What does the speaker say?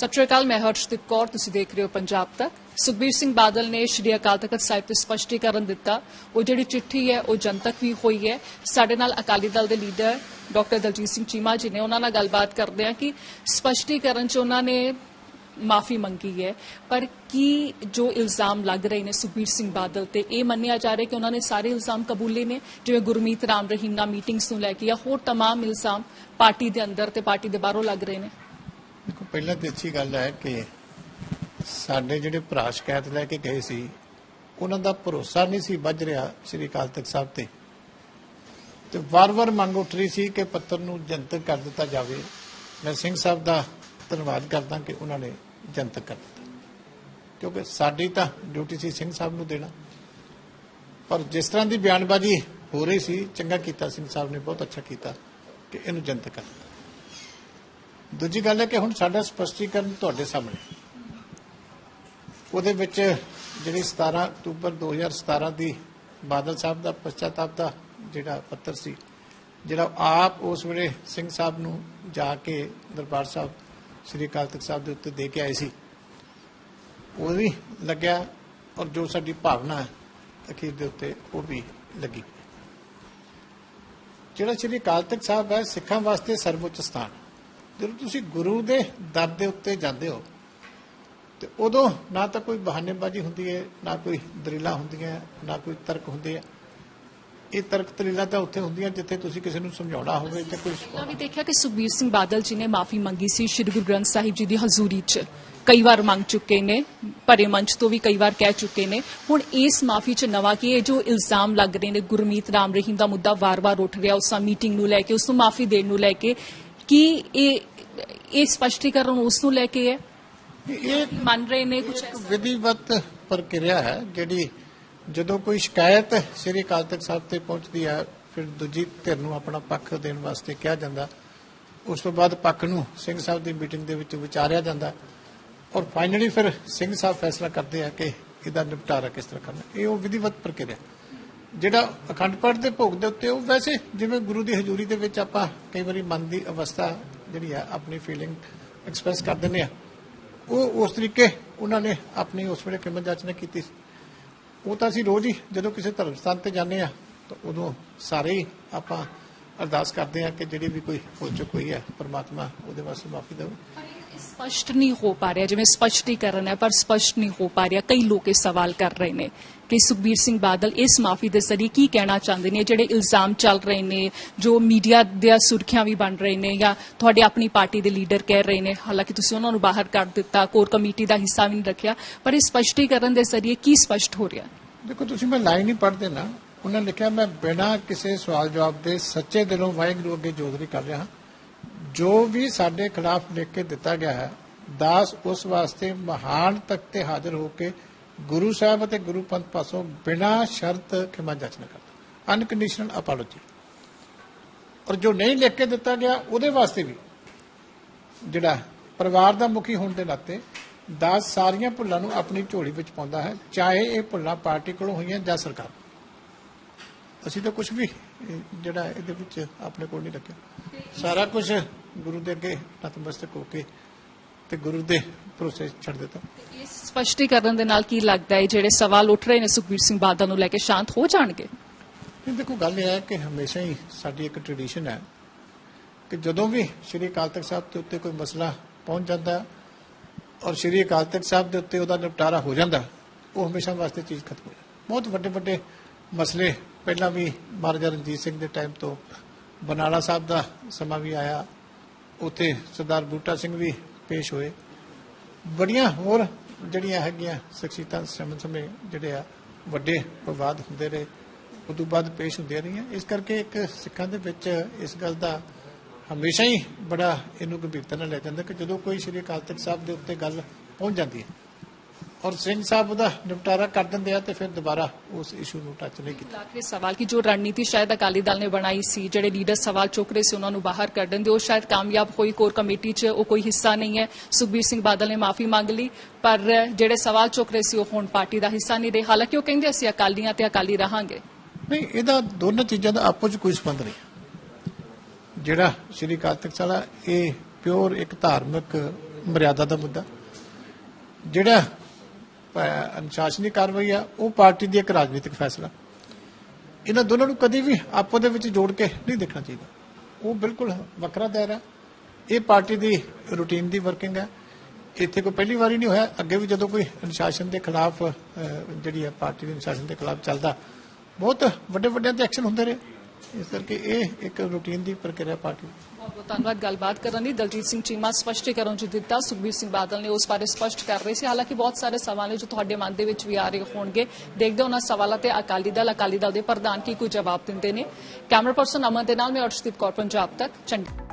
ਸਤਿ ਸ਼੍ਰੀ ਅਕਾਲ ਮੈਂ ਹਰਸ਼ਦੀਪ ਕੌਰ ਤੁਸੀਂ ਦੇਖ ਰਹੇ ਹੋ ਪੰਜਾਬ ਤੱਕ ਸੁਖਬੀਰ ਸਿੰਘ ਬਾਦਲ ਨੇ ਸ਼੍ਰੀ ਅਕਾਲ ਤਖਤ ਸਾਹਿਬ ਤੇ ਸਪਸ਼ਟੀਕਰਨ ਦਿੱਤਾ ਉਹ ਜਿਹੜੀ ਚਿੱਠੀ ਹੈ ਉਹ ਜਨਤਕ ਵੀ ਹੋਈ ਹੈ ਸਾਡੇ ਨਾਲ ਅਕਾਲੀ ਦਲ ਦੇ ਲੀਡਰ ਡਾਕਟਰ ਦਲਜੀਤ ਸਿੰਘ ਚੀਮਾ ਜੀ ਨੇ ਉਹਨਾਂ ਨਾਲ ਗੱਲਬਾਤ ਕਰਦੇ ਆ ਕਿ ਸਪਸ਼ਟੀਕਰਨ ਚ ਉਹਨਾਂ ਨੇ ਮਾਫੀ ਮੰਗੀ ਹੈ ਪਰ ਕੀ ਜੋ ਇਲਜ਼ਾਮ ਲੱਗ ਰਹੇ ਨੇ ਸੁਖਬੀਰ ਸਿੰਘ ਬਾਦਲ ਤੇ ਇਹ ਮੰਨਿਆ ਜਾ ਰਿਹਾ ਕਿ ਉਹਨਾਂ ਨੇ ਸਾਰੇ ਇਲਜ਼ਾਮ ਕਬੂਲੇ ਨੇ ਜਿਵੇਂ ਗੁਰਮੀਤ ਰਾਮ ਰਹੀਮਾ ਮੀਟਿੰਗਸ ਨੂੰ ਲੈ ਕੇ ਜਾਂ ਹੋਰ तमाम ਇਲਜ਼ਾਮ ਪਾਰਟੀ ਦੇ ਅੰਦਰ ਤੇ ਪਾਰਟੀ ਦੇ ਬਾਹਰੋਂ ਲੱਗ ਰਹੇ ਨੇ ਦੇਖੋ ਪਹਿਲਾਂ ਤੇ ਅੱਛੀ ਗੱਲ ਹੈ ਕਿ ਸਾਡੇ ਜਿਹੜੇ ਭਰਾ ਸ਼ਿਕਾਇਤ ਲੈ ਕੇ ਗਏ ਸੀ, ਉਹਨਾਂ ਦਾ ਭਰੋਸਾ ਨਹੀਂ ਸੀ ਵੱਜ ਰਿਹਾ ਸ੍ਰੀ ਅਕਾਲ ਤਖਤ ਸਾਹਿਬ ਤੇ। ਤੇ ਵਾਰ-ਵਾਰ ਮੰਗ ਉੱਠ ਰਹੀ ਸੀ ਕਿ ਪੱਤਰ ਨੂੰ ਜਨਤਕ ਕਰ ਦਿੱਤਾ ਜਾਵੇ। ਮੈਂ ਸਿੰਘ ਸਾਹਿਬ ਦਾ ਧੰਨਵਾਦ ਕਰਦਾ ਕਿ ਉਹਨਾਂ ਨੇ ਜਨਤਕ ਕਰ ਦਿੱਤਾ। ਕਿਉਂਕਿ ਸਾਡੀ ਤਾਂ ਡਿਊਟੀ ਸੀ ਸਿੰਘ ਸਾਹਿਬ ਨੂੰ ਦੇਣਾ। ਪਰ ਜਿਸ ਤਰ੍ਹਾਂ ਦੀ ਬਿਆਨਬਾਜ਼ੀ ਹੋ ਰਹੀ ਸੀ, ਚੰਗਾ ਕੀਤਾ ਸਿੰਘ ਸਾਹਿਬ ਨੇ, ਬਹੁਤ ਅੱਛਾ ਕੀਤਾ ਕਿ ਇਹਨੂੰ ਜਨਤਕ ਕਰ ਦਿੱਤਾ। ਦੂਜੀ ਗੱਲ ਹੈ ਕਿ ਹੁਣ ਸਾਡਾ ਸਪਸ਼ਟੀਕਰਨ ਤੁਹਾਡੇ ਸਾਹਮਣੇ ਉਹਦੇ ਵਿੱਚ ਜਿਹੜੀ 17 ਅਕਤੂਬਰ 2017 ਦੀ ਬਾਦਲ ਸਾਹਿਬ ਦਾ ਪਛਤਾਤਾਪ ਦਾ ਜਿਹੜਾ ਪੱਤਰ ਸੀ, ਜਿਹੜਾ ਆਪ ਉਸ ਵੇਲੇ ਸਿੰਘ ਸਾਹਿਬ ਨੂੰ ਜਾ ਕੇ ਦਰਬਾਰ ਸਾਹਿਬ, ਸ੍ਰੀ ਅਕਾਲ ਤਖਤ ਸਾਹਿਬ ਦੇ ਉੱਤੇ ਦੇ ਕੇ ਆਏ ਸੀ। ਉਹ ਵੀ ਲੱਗਿਆ ਔਰ ਜੋ ਸਾਡੀ ਭਾਵਨਾ ਹੈ, ਅਖੀਰ ਦੇ ਉੱਤੇ ਉਹ ਵੀ ਲੱਗੀ। ਜਿਹੜਾ ਸ੍ਰੀ ਅਕਾਲ ਤਖਤ ਸਾਹਿਬ ਹੈ, ਸਿੱਖਾਂ ਵਾਸਤੇ ਸਰਵਉੱਚ ਸਥਾਨ ਜਦੋਂ ਤੁਸੀਂ ਗੁਰੂ ਦੇ ਦਰ ਦੇ ਉੱਤੇ ਜਾਂਦੇ ਹੋ, ਤੇ ਉਦੋਂ ਨਾ ਤਾਂ ਕੋਈ ਬਹਾਨੇਬਾਜ਼ੀ ਹੁੰਦੀ ਹੈ, ਨਾ ਕੋਈ ਦਲੀਲਾਂ ਹੁੰਦੀਆਂ, ਨਾ ਕੋਈ ਤਰਕ ਹੁੰਦੇ ਆ ਇਹ ਤਰਕ ਦਲੀਲਾਂ ਤਾਂ ਉੱਥੇ ਹੁੰਦੀਆਂ ਜਿੱਥੇ ਤੁਸੀਂ ਕਿਸੇ ਨੂੰ ਸਮਝਾਉਣਾ ਹੋਵੇ ਤੇ ਕੋਈ ਪਹਿਲਾਂ ਵੀ ਦੇਖਿਆ ਕਿ ਸੁਖਬੀਰ ਸਿੰਘ ਬਾਦਲ ਜੀ ਨੇ ਮਾਫੀ ਮੰਗੀ ਸੀ ਸ਼੍ਰੀ ਗੁਰੂ ਗ੍ਰੰਥ ਸਾਹਿਬ ਜੀ ਦੀ ਹਜ਼ੂਰੀ 'ਚ। ਕਈ ਵਾਰ ਮੰਗ ਚੁੱਕੇ ਨੇ, ਭਰੇ ਮੰਚ ਤੋਂ ਵੀ ਕਈ ਵਾਰ ਕਹਿ ਚੁੱਕੇ ਨੇ। ਹੁਣ ਇਸ ਮਾਫੀ 'ਚ ਨਵਾਂ ਕੀ ਇਹ ਜੋ ਇਲਜ਼ਾਮ ਲੱਗ ਰਹੇ ਨੇ, ਗੁਰਮੀਤ ਰਾਮ ਰਹੀਮ ਦਾ ਮੁੱਦਾ ਵਾਰ-ਵਾਰ ਉੱਠ ਰਿਹਾ ਉਸ ਮੀਟਿੰਗ ਨੂੰ ਲੈ ਕੇ, ਉਸ ਨੂੰ ਮਾਫੀ ਦੇਣ ਨੂੰ ਲੈ ਕੇ ਕੀ ਇਹ ਇਹ ਸਪਸ਼ਟੀਕਰਨ ਉਸ ਨੂੰ ਲੈ ਕੇ ਹੈ? ਇਹ ਮੰਨ ਰਹੇ ਨੇ ਕੁਝ ਵਿਧੀਵਤ ਪ੍ਰਕਿਰਿਆ ਹੈ ਜਿਹੜੀ ਜਦੋਂ ਕੋਈ ਸ਼ਿਕਾਇਤ ਸ੍ਰੀ ਅਕਾਲ ਤਖਤ ਸਾਹਿਬ ਤੇ ਪਹੁੰਚਦੀ ਹੈ ਫਿਰ ਦੂਜੀ ਧਿਰ ਨੂੰ ਆਪਣਾ ਪੱਖ ਦੇਣ ਵਾਸਤੇ ਕਿਹਾ ਜਾਂਦਾ। ਉਸ ਤੋਂ ਬਾਅਦ ਪੱਖ ਨੂੰ ਸਿੰਘ ਸਾਹਿਬ ਦੀ ਮੀਟਿੰਗ ਦੇ ਵਿੱਚ ਵਿਚਾਰਿਆ ਜਾਂਦਾ। ਔਰ ਫਾਈਨਲੀ ਫਿਰ ਸਿੰਘ ਸਾਹਿਬ ਫੈਸਲਾ ਕਰਦੇ ਆ ਕਿ ਇਹਦਾ ਨਿਪਟਾਰਾ ਕਿਸ ਤਰ੍ਹਾਂ ਕਰਨਾ। ਇਹ ਉਹ ਵਿਧੀਵਤ ਪ੍ਰਕਿਰਿਆ। ਜਿਹੜਾ ਅਖੰਡ ਪਾਠ ਦੇ ਭੋਗ ਦੇ ਉੱਤੇ, ਉਹ ਵੈਸੇ ਜਿਵੇਂ ਗੁਰੂ ਦੀ ਹਜ਼ੂਰੀ ਦੇ ਵਿੱਚ ਆਪਾਂ ਕਈ ਵਾਰੀ ਮਨ ਦੀ ਅਵਸਥਾ ਜਿਹੜੀ ਆ, ਆਪਣੀ ਫੀਲਿੰਗ ਐਕਸਪ੍ਰੈਸ ਕਰ ਦਿੰਦੇ ਆ। ਉਹ ਉਸ ਤਰੀਕੇ ਉਹਨਾਂ ਨੇ ਆਪਣੀ ਉਸ ਵੇਲੇ ਕਿਵੇਂ ਜਾਚਨਾ ਕੀਤੀ ਉਹ ਤਾਂ ਅਸੀਂ ਰੋਜ਼ ਹੀ ਜਦੋਂ ਕਿਸੇ ਧਰਮ ਸਥਾਨ ਤੇ ਜਾਂਦੇ ਆ, ਤਾਂ ਉਦੋਂ ਸਾਰੇ ਹੀ ਆਪਾਂ ਅਰਦਾਸ ਕਰਦੇ ਆ ਕਿ ਜਿਹੜੀ ਵੀ ਕੋਈ ਹੋ ਚੁੱਕੀ ਹੈ ਪਰਮਾਤਮਾ ਉਹਦੇ ਵਾਸਤੇ ਮਾਫੀ ਦੇਵੇ। ਸਪਸ਼ਟ ਨਹੀਂ ਹੋ ਪਾ ਰਿਹਾ, ਜਿਵੇਂ ਸਪਸ਼ਟੀਕਰਨ ਹੈ, ਪਰ ਸਪਸ਼ਟ ਨਹੀਂ ਹੋ ਪਾ ਰਿਹਾ। ਕਈ ਲੋਕ ਇਹ ਸਵਾਲ ਕਰ ਰਹੇ ਨੇ ਕਿ ਸੁਖਬੀਰ ਸਿੰਘ ਬਾਦਲ ਇਸ ਮਾਫੀ ਦੇ ਜ਼ਰੀਏ ਕੀ ਕਹਿਣਾ ਚਾਹੁੰਦੇ ਨੇ? ਜਿਹੜੇ ਇਲਜ਼ਾਮ ਚੱਲ ਰਹੇ ਨੇ, ਜੋ ਮੀਡੀਆ ਦੀਆਂ ਸੁਰਖੀਆਂ ਵੀ ਬਣ ਰਹੇ ਨੇ ਜਾਂ ਤੁਹਾਡੇ ਆਪਣੀ ਪਾਰਟੀ ਦੇ ਲੀਡਰ ਕਹਿ ਰਹੇ ਨੇ, ਹਾਲਾਂਕਿ ਤੁਸੀਂ ਉਹਨਾਂ ਨੂੰ ਬਾਹਰ ਕੱਢ ਦਿੱਤਾ, ਕੋਰ ਕਮੇਟੀ ਦਾ ਹਿੱਸਾ ਵੀ ਨਹੀਂ ਰੱਖਿਆ, ਪਰ ਇਹ ਸਪਸ਼ਟੀਕਰਨ ਦੇ ਜ਼ਰੀਏ ਕੀ ਸਪਸ਼ਟ ਹੋ ਰਿਹਾ? ਦੇਖੋ, ਤੁਸੀਂ ਮੈਂ ਲਾਈਨ ਹੀ ਪੜ੍ਹਦੇ ਨਾ, ਉਹਨਾਂ ਨੇ ਲਿਖਿਆ ਮੈਂ ਬਿਨਾਂ ਕਿਸੇ ਸਵਾਲ ਜਵਾਬ ਦੇ ਸੱਚੇ ਦਿਲੋਂ ਵਾਹਿਗੁਰੂ ਅੱਗੇ ਜੋਦਰੀ ਕਰ ਰਿਹਾ ਹਾਂ। ਜੋ ਵੀ ਸਾਡੇ ਖਿਲਾਫ ਲਿਖ ਕੇ ਦਿੱਤਾ ਗਿਆ ਹੈ, ਦਾਸ ਉਸ ਵਾਸਤੇ ਮਹਾਨ ਤਖਤ ਤੇ ਹਾਜ਼ਰ ਹੋ ਕੇ ਗੁਰੂ ਸਾਹਿਬ ਅਤੇ ਗੁਰੂ ਪੰਥ ਪਾਸੋਂ ਬਿਨਾਂ ਸ਼ਰਤ ਖਿਮਾ ਜਾਚਨਾ ਕਰਦਾ। ਅਨਕੰਡੀਸ਼ਨਲ ਅਪੋਲੋਜੀ ਔਰ ਜੋ ਨਹੀਂ ਲਿਖ ਕੇ ਦਿੱਤਾ ਗਿਆ, ਉਹਦੇ ਵਾਸਤੇ ਵੀ। ਜਿਹੜਾ ਪਰਿਵਾਰ ਦਾ ਮੁਖੀ ਹੋਣ ਦੇ ਨਾਤੇ ਦਾਸ ਸਾਰੀਆਂ ਭੁੱਲਾਂ ਨੂੰ ਆਪਣੀ ਝੋਲੀ ਵਿੱਚ ਪਾਉਂਦਾ ਹੈ, ਚਾਹੇ ਇਹ ਭੁੱਲਾਂ ਪਾਰਟੀ ਕੋਲੋਂ ਹੋਈਆਂ ਜਾਂ ਸਰਕਾਰ ਅਸੀਂ ਤਾਂ ਕੁਝ ਵੀ, ਜਿਹੜਾ ਇਹਦੇ ਵਿੱਚ ਆਪਣੇ ਕੋਲ ਨਹੀਂ ਰੱਖਿਆ। ਸਾਰਾ ਕੁਝ ਗੁਰੂ ਦੇ ਅੱਗੇ ਨਤਮਸਤਕ ਹੋ ਕੇ ਤੇ ਗੁਰੂ ਦੇ ਭਰੋਸੇ ਛੱਡ ਦਿੱਤਾ। ਇਸ ਸਪਸ਼ਟੀਕਰਨ ਦੇ ਨਾਲ ਕੀ ਲੱਗਦਾ ਹੈ? ਜਿਹੜੇ ਸਵਾਲ ਉੱਠ ਰਹੇ ਨੇ ਸੁਖਬੀਰ ਸਿੰਘ ਬਾਦਲ ਨੂੰ ਲੈ ਕੇ ਸ਼ਾਂਤ ਹੋ ਜਾਣਗੇ? ਇਹ ਦੇਖੋ ਗੱਲ ਇਹ ਹੈ ਕਿ ਹਮੇਸ਼ਾ ਹੀ ਸਾਡੀ ਇੱਕ ਟ੍ਰੈਡੀਸ਼ਨ ਹੈ ਕਿ ਜਦੋਂ ਵੀ ਸ੍ਰੀ ਅਕਾਲ ਤਖਤ ਸਾਹਿਬ ਦੇ ਉੱਤੇ ਕੋਈ ਮਸਲਾ ਪਹੁੰਚ ਜਾਂਦਾ ਔਰ ਸ੍ਰੀ ਅਕਾਲ ਤਖਤ ਸਾਹਿਬ ਦੇ ਉੱਤੇ ਉਹਦਾ ਨਿਪਟਾਰਾ ਹੋ ਜਾਂਦਾ ਉਹ ਹਮੇਸ਼ਾ ਵਾਸਤੇ ਚੀਜ਼ ਖਤਮ ਹੋ ਜਾਂਦੀ। ਬਹੁਤ ਵੱਡੇ ਵੱਡੇ ਮਸਲੇ ਪਹਿਲਾਂ ਵੀ ਮਹਾਰਾਜਾ ਰਣਜੀਤ ਸਿੰਘ ਦੇ ਟਾਈਮ ਤੋਂ ਬਨਾਲਾ ਸਾਹਿਬ ਦਾ ਸਮਾਂ ਵੀ ਆਇਆ ਉੱਥੇ ਸਰਦਾਰ ਬੂਟਾ ਸਿੰਘ ਵੀ ਪੇਸ਼ ਹੋਏ। ਬੜੀਆਂ ਹੋਰ ਜਿਹੜੀਆਂ ਹੈਗੀਆਂ ਸ਼ਖਸੀਅਤਾਂ ਸਮੇਂ ਸਮੇਂ ਜਿਹੜੇ ਆ, ਵੱਡੇ ਵਿਵਾਦ ਹੁੰਦੇ ਰਹੇ, ਉਦੋਂ ਬਾਅਦ ਪੇਸ਼ ਹੁੰਦੀਆਂ ਰਹੀਆਂ। ਇਸ ਕਰਕੇ ਇੱਕ ਸਿੱਖਾਂ ਦੇ ਵਿੱਚ ਇਸ ਗੱਲ ਦਾ ਹਮੇਸ਼ਾ ਹੀ ਬੜਾ ਇਹਨੂੰ ਗੰਭੀਰਤਾ ਨਾਲ ਲੈ ਜਾਂਦਾ ਕਿ ਜਦੋਂ ਕੋਈ ਸ਼੍ਰੀ ਅਕਾਲ ਤਖਤ ਸਾਹਿਬ ਦੇ ਉੱਤੇ ਗੱਲ ਪਹੁੰਚ ਜਾਂਦੀ ਹੈ ਔਰ ਸਿੰਘ ਸਾਹਿਬ ਉਹਦਾ ਨਿਪਟਾਰਾ ਕਰ ਦਿੰਦੇ ਆ ਤੇ ਫਿਰ ਦੁਬਾਰਾ ਉਸ ਇਸ਼ੂ ਨੂੰ ਟੱਚ ਨਹੀਂ ਕੀਤਾ। ਆਖਰੀ ਸਵਾਲ ਕਿ ਜੋ ਰਣਨੀਤੀ ਸ਼ਾਇਦ ਅਕਾਲੀ ਦਲ ਨੇ ਬਣਾਈ ਸੀ ਜਿਹੜੇ ਲੀਡਰ ਸਵਾਲ ਚੁੱਕ ਰਹੇ ਸੀ ਉਹਨਾਂ ਨੂੰ ਬਾਹਰ ਕੱਢਣ ਦੇ ਉਹ ਸ਼ਾਇਦ ਕਾਮਯਾਬ ਹੋਈ ਕੋਰ ਕਮੇਟੀ 'ਚ ਉਹ ਕੋਈ ਹਿੱਸਾ ਨਹੀਂ ਹੈ। ਸੁਖਬੀਰ ਸਿੰਘ ਬਾਦਲ ਨੇ ਮਾਫੀ ਮੰਗ ਲਈ ਪਰ ਜਿਹੜੇ ਸਵਾਲ ਚੁੱਕ ਰਹੇ ਸੀ ਉਹ ਹੁਣ ਪਾਰਟੀ ਦਾ ਹਿੱਸਾ ਨਹੀਂ ਰਹੇ। ਹਾਲਾਂਕਿ ਉਹ ਕਹਿੰਦੇ ਅਸੀਂ ਅਕਾਲੀਆਂ ਤੇ ਅਕਾਲੀ ਰਹਾਂਗੇ। ਨਹੀਂ ਇਹਦਾ ਦੋਨਾਂ ਚੀਜ਼ਾਂ ਦਾ ਆਪੋ 'ਚ ਕੋਈ ਸੰਬੰਧ ਨਹੀਂ। ਜਿਹੜਾ ਸ਼੍ਰੀ ਤਖਤ ਸਾਹਿਬ ਇਹ ਪਿਓਰ ਇੱਕ ਧਾਰਮਿਕ ਮਰਿਆਦਾ ਦਾ ਮੁੱਦਾ। ਜਿਹੜਾ ਅਹ, ਅਨੁਸ਼ਾਸਨੀ ਕਾਰਵਾਈ ਆ ਉਹ ਪਾਰਟੀ ਦੀ ਇੱਕ ਰਾਜਨੀਤਿਕ ਫੈਸਲਾ। ਇਹਨਾਂ ਦੋਨਾਂ ਨੂੰ ਕਦੀ ਵੀ ਆਪੋ ਦੇ ਵਿੱਚ ਜੋੜ ਕੇ ਨਹੀਂ ਦੇਖਣਾ ਚਾਹੀਦਾ। ਉਹ ਬਿਲਕੁਲ ਵੱਖਰਾ ਦਾਇਰਾ ਇਹ ਪਾਰਟੀ ਦੀ ਰੂਟੀਨ ਦੀ ਵਰਕਿੰਗ ਹੈ। ਇੱਥੇ ਕੋਈ ਪਹਿਲੀ ਵਾਰੀ ਨਹੀਂ ਹੋਇਆ। ਅੱਗੇ ਵੀ ਜਦੋਂ ਕੋਈ ਅਨੁਸ਼ਾਸਨ ਦੇ ਖਿਲਾਫ ਜਿਹੜੀ ਹੈ ਪਾਰਟੀ ਦੇ ਅਨੁਸ਼ਾਸਨ ਦੇ ਖਿਲਾਫ ਚੱਲਦਾ ਬਹੁਤ ਵੱਡੇ ਵੱਡਿਆਂ ਤੇ ਐਕਸ਼ਨ ਹੁੰਦੇ ਰਹੇ। ਇਸ ਕਰਕੇ ਇਹ ਇੱਕ ਰੂਟੀਨ ਦੀ ਪ੍ਰਕਿਰਿਆ ਪਾਰਟੀ ਦੀ। ਬਹੁਤ ਬਹੁਤ ਧੰਨਵਾਦ। ਗੱਲਬਾਤ ਕਰਨ ਲਈ ਦਲਜੀਤ ਸਿੰਘ ਚੀਮਾ ਸਪਸ਼ਟੀਕਰਨ ਜੋ ਦਿੱਤਾ। ਸੁਖਬੀਰ ਸਿੰਘ ਬਾਦਲ ਨੇ ਉਸ ਬਾਰੇ ਸਪਸ਼ਟ ਕਰ ਰਹੇ ਸੀ। ਹਾਲਾਂਕਿ ਬਹੁਤ ਸਾਰੇ ਸਵਾਲ ਨੇ ਜੋ ਤੁਹਾਡੇ ਮਨ ਦੇ ਵਿੱਚ ਵੀ ਆ ਰਹੇ ਹੋਣਗੇ। ਦੇਖਦੇ ਹਾਂ ਉਹਨਾਂ ਸਵਾਲਾਂ ਤੇ ਅਕਾਲੀ ਦਲ ਅਕਾਲੀ ਦਲ ਦੇ ਪ੍ਰਧਾਨ ਕੀ ਕੋਈ ਜਵਾਬ ਦਿੰਦੇ ਨੇ। ਕੈਮਰਾ ਪਰਸਨ ਅਮਨ ਦੇ ਨਾਲ, ਮੈਂ ਅਰਸ਼ਦੀਪ ਕੌਰ, ਪੰਜਾਬ ਤੱਕ। ਚੰਡੀਗੜ੍ਹ